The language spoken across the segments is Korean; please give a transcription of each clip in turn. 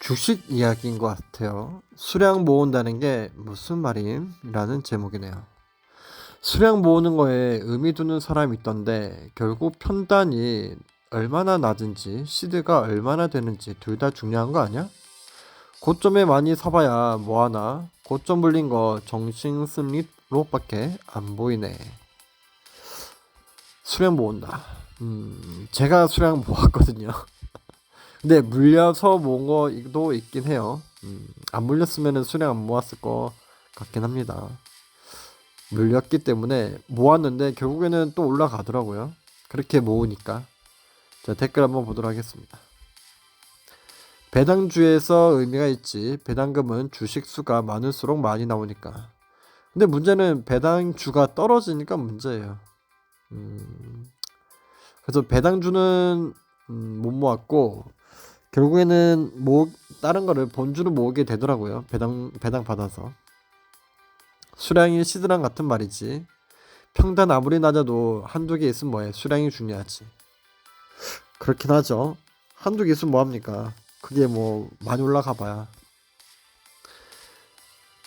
주식 이야기인 것 같아요. 수량 모은다는 게 무슨 말임? 라는 제목이네요. 수량 모으는 거에 의미 두는 사람이 있던데 결국 편단이 얼마나 낮은지 시드가 얼마나 되는지 둘 다 중요한 거 아니야? 고점에 많이 사봐야 뭐하나 고점 불린 거 정신 승리로밖에 안 보이네. 수량 모은다. 음, 제가 수량 모았거든요. 근데 물려서 모은 거도 있긴 해요. 음, 안 물렸으면 수량 안 모았을 것 같긴 합니다. 물렸기 때문에 모았는데 결국에는 또 올라가더라고요. 그렇게 모으니까. 자, 댓글 한번 보도록 하겠습니다. 배당주에서 의미가 있지. 배당금은 주식 수가 많을수록 많이 나오니까. 근데 문제는 배당주가 떨어지니까 문제예요. 음, 그래서 배당주는 음, 못 모았고 결국에는 모 다른 거를 본주로 모으게 되더라고요. 배당 배당 받아서 수량이 시드랑 같은 말이지. 평단 아무리 낮아도 한두 개 있으면 뭐해? 수량이 중요하지. 그렇긴 하죠. 한두 개 있으면 뭐합니까? 그게 뭐 많이 올라가 봐야.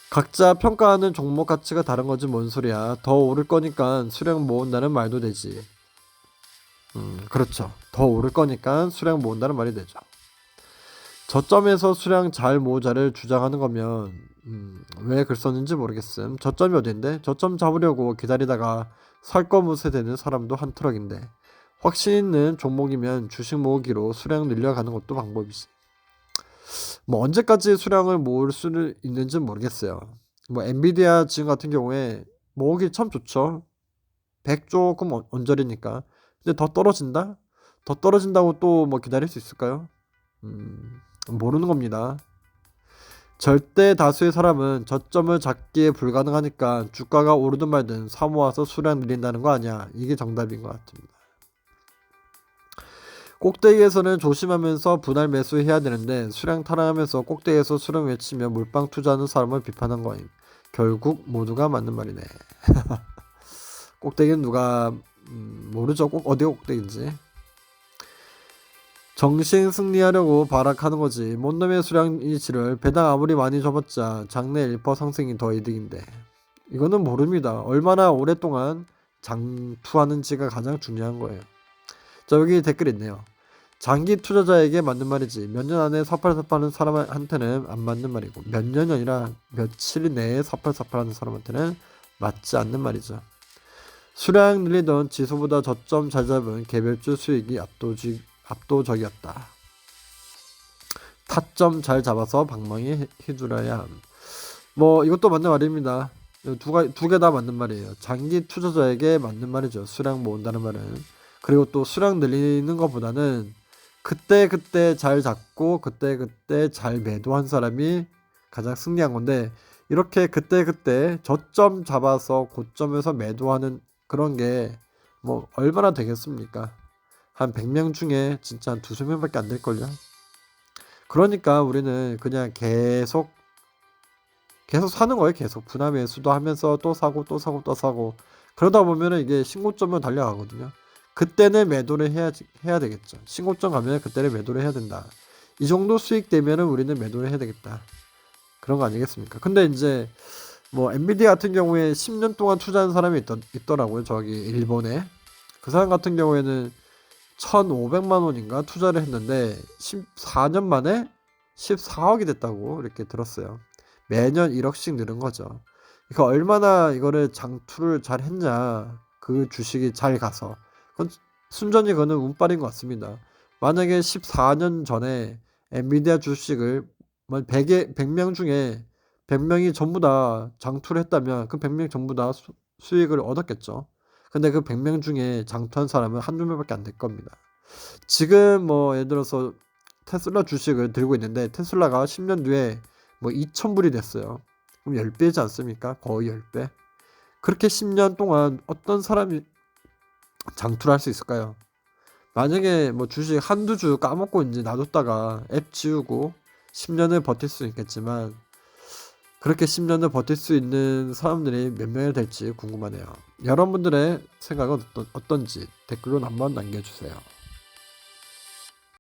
각자 평가하는 종목 가치가 다른 거지 뭔 소리야. 더 오를 거니까 수량 모은다는 말도 되지. 음, 그렇죠. 더 오를 거니까 수량 모은다는 말이 되죠. 저점에서 수량 잘 모으자를 주장하는 거면 음, 왜 글 썼는지 모르겠음. 저점이 어딘데? 저점 잡으려고 기다리다가 살거무새 되는 사람도 한 트럭인데 확신 있는 종목이면 주식 모으기로 수량 늘려가는 것도 방법이지. 뭐 언제까지 수량을 모을 수 있는지 모르겠어요. 뭐 엔비디아 지금 같은 경우에 모으기 참 좋죠. 100 조금 언- 언저리니까. 근데 더 떨어진다? 더 떨어진다고 또 뭐 기다릴 수 있을까요? 음, 모르는 겁니다. 절대 다수의 사람은 저점을 잡기에 불가능하니까 주가가 오르든 말든 사모아서 수량 늘린다는 거 아니야. 이게 정답인 것 같습니다. 꼭대기에서는 조심하면서 분할 매수해야 되는데 수량 타락하면서 꼭대기에서 수량 외치며 물방 투자하는 사람을 비판한 거임. 결국 모두가 맞는 말이네. 꼭대기는 누가 음, 모르죠. 꼭 어디가 꼭대기인지. 정신 승리하려고 발악하는 거지. 뭔 놈의 수량이 지를 배당 아무리 많이 접었자 장내 1% 상승이 더 이득인데. 이거는 모릅니다. 얼마나 오랫동안 장투하는지가 가장 중요한 거예요. 자 여기 댓글 있네요. 장기 투자자에게 맞는 말이지 몇 년 안에 사팔사팔하는 사람한테는 안 맞는 말이고 몇 년이 아니라 며칠 내에 사팔사팔하는 사람한테는 맞지 않는 말이죠. 수량 늘리던 지수보다 저점 잘 잡은 개별주 수익이 압도적, 압도적이었다. 타점 잘 잡아서 방망이 휘둘러야 함. 뭐 이것도 맞는 말입니다. 두 개 다 맞는 말이에요. 장기 투자자에게 맞는 말이죠. 수량 모은다는 말은. 그리고 또 수량 늘리는 것보다는 그때 그때 잘 잡고 그때 그때 잘 매도한 사람이 가장 승리한 건데 이렇게 그때 그때 저점 잡아서 고점에서 매도하는 그런 게 뭐 얼마나 되겠습니까? 한 100명 중에 진짜 한 두세 명밖에 안 될걸요. 그러니까 우리는 그냥 계속 계속 사는 거예요. 계속 분할 매수도 하면서 또 사고 또 사고 또 사고 그러다 보면은 이게 신고점을 달려가거든요. 그때는 매도를 해야 해야 되겠죠. 신고점 가면 그때는 매도를 해야 된다. 이 정도 수익 되면은 우리는 매도를 해야 되겠다. 그런 거 아니겠습니까? 근데 이제 뭐 엔비디아 같은 경우에 10년 동안 투자한 사람이 있더, 있더라고요. 저기 일본에 그 사람 같은 경우에는 1,500만 원인가 투자를 했는데 14년 만에 14억이 됐다고 이렇게 들었어요. 매년 1억씩 늘은 거죠. 그러니까 얼마나 이거를 장투를 잘 했냐 그 주식이 잘 가서 그건 순전히 그거는 운빨인 것 같습니다. 만약에 14년 전에 엔비디아 주식을 100에, 100명 중에 100명이 전부 다 장투를 했다면 그 100명 전부 다 수, 수익을 얻었겠죠. 근데 그 100명 중에 장투한 사람은 한두 명밖에 안 될 겁니다. 지금 뭐 예를 들어서 테슬라 주식을 들고 있는데 테슬라가 10년 뒤에 뭐 2,000불이 됐어요. 그럼 10배지 않습니까? 거의 10배. 그렇게 10년 동안 어떤 사람이 장투를 할 수 있을까요? 만약에 뭐 주식 한두 주 까먹고 이제 놔뒀다가 앱 지우고 10년을 버틸 수 있겠지만 그렇게 10년을 버틸 수 있는 사람들이 몇 명이 될지 궁금하네요. 여러분들의 생각은 어떤, 어떤지 댓글로 한번 남겨주세요.